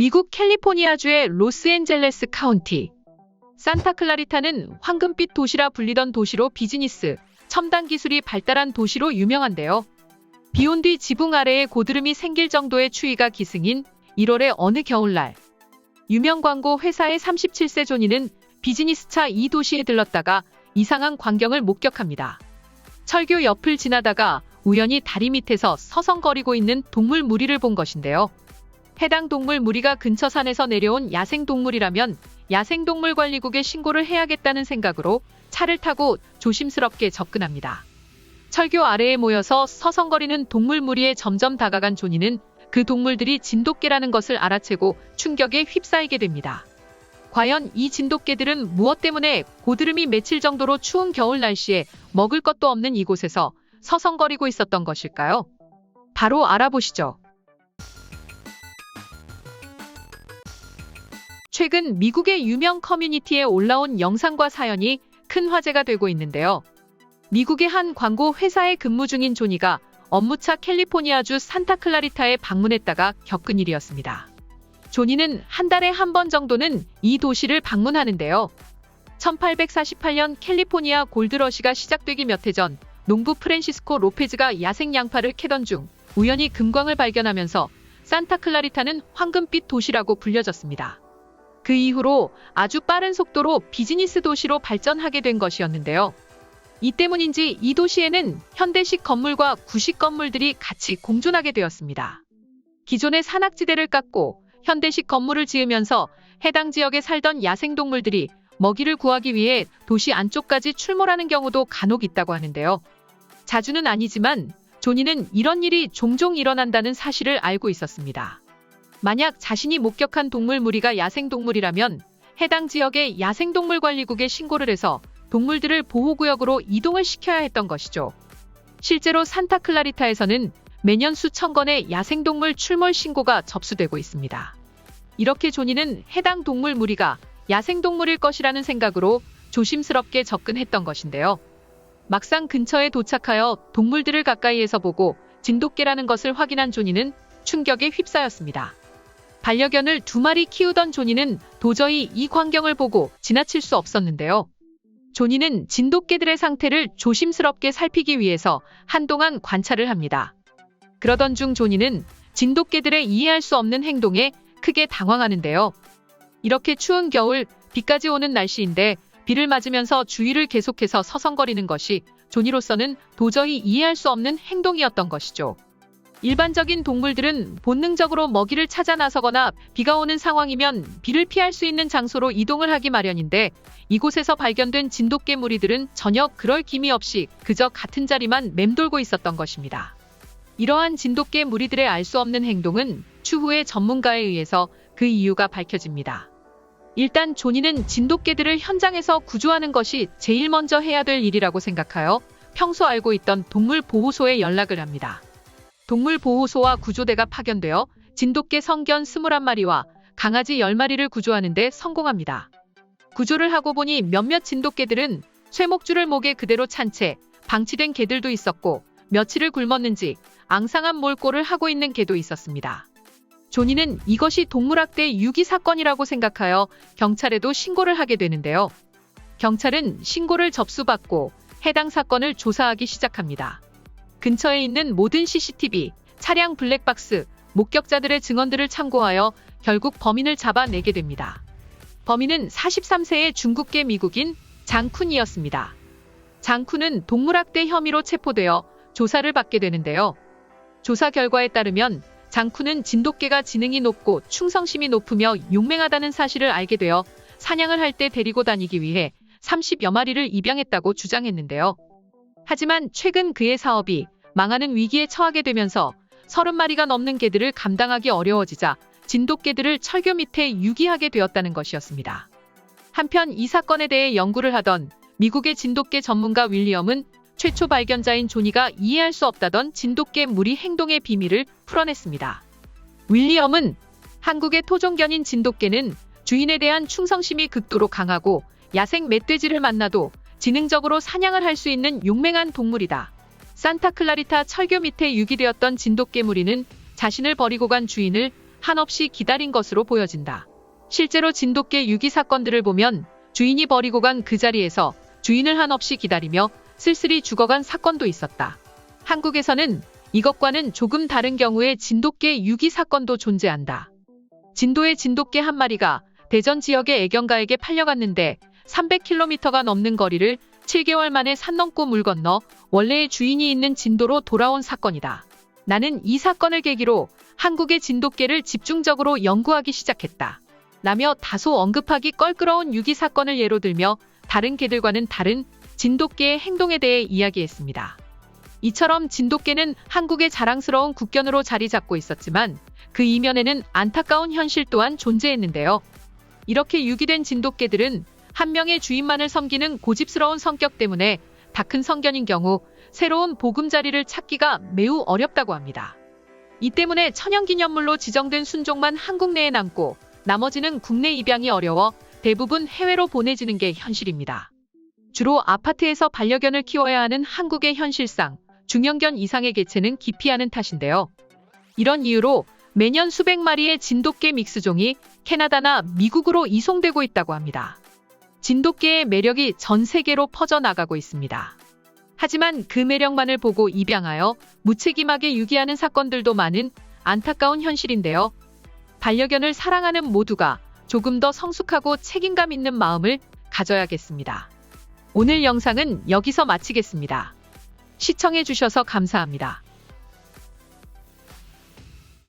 미국 캘리포니아주의 로스앤젤레스 카운티. 산타클라리타는 황금빛 도시라 불리던 도시로 비즈니스, 첨단 기술이 발달한 도시로 유명한데요. 비 온 뒤 지붕 아래에 고드름이 생길 정도의 추위가 기승인 1월의 어느 겨울날. 유명 광고 회사의 37세 조니는 비즈니스차 이 도시에 들렀다가 이상한 광경을 목격합니다. 철교 옆을 지나다가 우연히 다리 밑에서 서성거리고 있는 동물 무리를 본 것인데요. 해당 동물 무리가 근처 산에서 내려온 야생동물이라면 야생동물관리국에 신고를 해야겠다는 생각으로 차를 타고 조심스럽게 접근합니다. 철교 아래에 모여서 서성거리는 동물 무리에 점점 다가간 조니는 그 동물들이 진돗개라는 것을 알아채고 충격에 휩싸이게 됩니다. 과연 이 진돗개들은 무엇 때문에 고드름이 맺힐 정도로 추운 겨울 날씨에 먹을 것도 없는 이곳에서 서성거리고 있었던 것일까요? 바로 알아보시죠. 최근 미국의 유명 커뮤니티에 올라온 영상과 사연이 큰 화제가 되고 있는데요. 미국의 한 광고 회사에 근무 중인 조니가 업무차 캘리포니아주 산타클라리타에 방문했다가 겪은 일이었습니다. 조니는 한 달에 한 번 정도는 이 도시를 방문하는데요. 1848년 캘리포니아 골드러시가 시작되기 몇 해 전 농부 프랜시스코 로페즈가 야생 양파를 캐던 중 우연히 금광을 발견하면서 산타클라리타는 황금빛 도시라고 불려졌습니다. 그 이후로 아주 빠른 속도로 비즈니스 도시로 발전하게 된 것이었는데요. 이 때문인지 이 도시에는 현대식 건물과 구식 건물들이 같이 공존하게 되었습니다. 기존의 산악지대를 깎고 현대식 건물을 지으면서 해당 지역에 살던 야생동물들이 먹이를 구하기 위해 도시 안쪽까지 출몰하는 경우도 간혹 있다고 하는데요. 자주는 아니지만 조니는 이런 일이 종종 일어난다는 사실을 알고 있었습니다. 만약 자신이 목격한 동물 무리가 야생동물이라면 해당 지역의 야생동물관리국에 신고를 해서 동물들을 보호구역으로 이동을 시켜야 했던 것이죠. 실제로 산타클라리타에서는 매년 수천 건의 야생동물 출몰 신고가 접수되고 있습니다. 이렇게 조니는 해당 동물 무리가 야생동물일 것이라는 생각으로 조심스럽게 접근했던 것인데요. 막상 근처에 도착하여 동물들을 가까이에서 보고 진돗개라는 것을 확인한 조니는 충격에 휩싸였습니다. 반려견을 두 마리 키우던 조니는 도저히 이 광경을 보고 지나칠 수 없었는데요. 조니는 진돗개들의 상태를 조심스럽게 살피기 위해서 한동안 관찰을 합니다. 그러던 중 조니는 진돗개들의 이해할 수 없는 행동에 크게 당황하는데요. 이렇게 추운 겨울, 비까지 오는 날씨인데 비를 맞으면서 주위를 계속해서 서성거리는 것이 조니로서는 도저히 이해할 수 없는 행동이었던 것이죠. 일반적인 동물들은 본능적으로 먹이를 찾아 나서거나 비가 오는 상황이면 비를 피할 수 있는 장소로 이동을 하기 마련인데 이곳에서 발견된 진돗개 무리들은 전혀 그럴 기미 없이 그저 같은 자리만 맴돌고 있었던 것입니다. 이러한 진돗개 무리들의 알 수 없는 행동은 추후에 전문가에 의해서 그 이유가 밝혀집니다. 일단 조니는 진돗개들을 현장에서 구조하는 것이 제일 먼저 해야 될 일이라고 생각하여 평소 알고 있던 동물보호소에 연락을 합니다. 동물보호소와 구조대가 파견되어 진돗개 성견 21마리와 강아지 10마리를 구조하는 데 성공합니다. 구조를 하고 보니 몇몇 진돗개들은 쇠목줄을 목에 그대로 찬 채 방치된 개들도 있었고 며칠을 굶었는지 앙상한 몰골을 하고 있는 개도 있었습니다. 조니는 이것이 동물학대 유기 사건이라고 생각하여 경찰에도 신고를 하게 되는데요. 경찰은 신고를 접수받고 해당 사건을 조사하기 시작합니다. 근처에 있는 모든 CCTV, 차량 블랙박스, 목격자들의 증언들을 참고하여 결국 범인을 잡아내게 됩니다. 범인은 43세의 중국계 미국인 장쿤이었습니다. 장쿤은 동물학대 혐의로 체포되어 조사를 받게 되는데요. 조사 결과에 따르면 장쿤은 진돗개가 지능이 높고 충성심이 높으며 용맹하다는 사실을 알게 되어 사냥을 할 때 데리고 다니기 위해 30여 마리를 입양했다고 주장했는데요. 하지만 최근 그의 사업이 망하는 위기에 처하게 되면서 30마리가 넘는 개들을 감당하기 어려워지자 진돗개들을 철교 밑에 유기하게 되었다는 것이었습니다. 한편 이 사건에 대해 연구를 하던 미국의 진돗개 전문가 윌리엄은 최초 발견자인 조니가 이해할 수 없다던 진돗개 무리 행동의 비밀을 풀어냈습니다. 윌리엄은 한국의 토종견인 진돗개는 주인에 대한 충성심이 극도로 강하고 야생 멧돼지를 만나도 지능적으로 사냥을 할 수 있는 용맹한 동물이다. 산타클라리타 철교 밑에 유기되었던 진돗개 무리는 자신을 버리고 간 주인을 한없이 기다린 것으로 보여진다. 실제로 진돗개 유기 사건들을 보면 주인이 버리고 간 그 자리에서 주인을 한없이 기다리며 쓸쓸히 죽어간 사건도 있었다. 한국에서는 이것과는 조금 다른 경우의 진돗개 유기 사건도 존재한다. 진도의 진돗개 한 마리가 대전 지역의 애견가에게 팔려갔는데 300km가 넘는 거리를 7개월 만에 산 넘고 물 건너 원래의 주인이 있는 진도로 돌아온 사건이다. 나는 이 사건을 계기로 한국의 진돗개를 집중적으로 연구하기 시작했다. 라며 다소 언급하기 껄끄러운 유기 사건을 예로 들며 다른 개들과는 다른 진돗개의 행동에 대해 이야기했습니다. 이처럼 진돗개는 한국의 자랑스러운 국견으로 자리 잡고 있었지만 그 이면에는 안타까운 현실 또한 존재했는데요. 이렇게 유기된 진돗개들은 한 명의 주인만을 섬기는 고집스러운 성격 때문에 다 큰 성견인 경우 새로운 보금자리를 찾기가 매우 어렵다고 합니다. 이 때문에 천연기념물로 지정된 순종만 한국 내에 남고 나머지는 국내 입양이 어려워 대부분 해외로 보내지는 게 현실입니다. 주로 아파트에서 반려견을 키워야 하는 한국의 현실상 중형견 이상의 개체는 기피하는 탓인데요. 이런 이유로 매년 수백 마리의 진돗개 믹스종이 캐나다나 미국으로 이송되고 있다고 합니다. 진돗개의 매력이 전 세계로 퍼져나가고 있습니다. 하지만 그 매력만을 보고 입양하여 무책임하게 유기하는 사건들도 많은 안타까운 현실인데요. 반려견을 사랑하는 모두가 조금 더 성숙하고 책임감 있는 마음을 가져야겠습니다. 오늘 영상은 여기서 마치겠습니다. 시청해주셔서 감사합니다.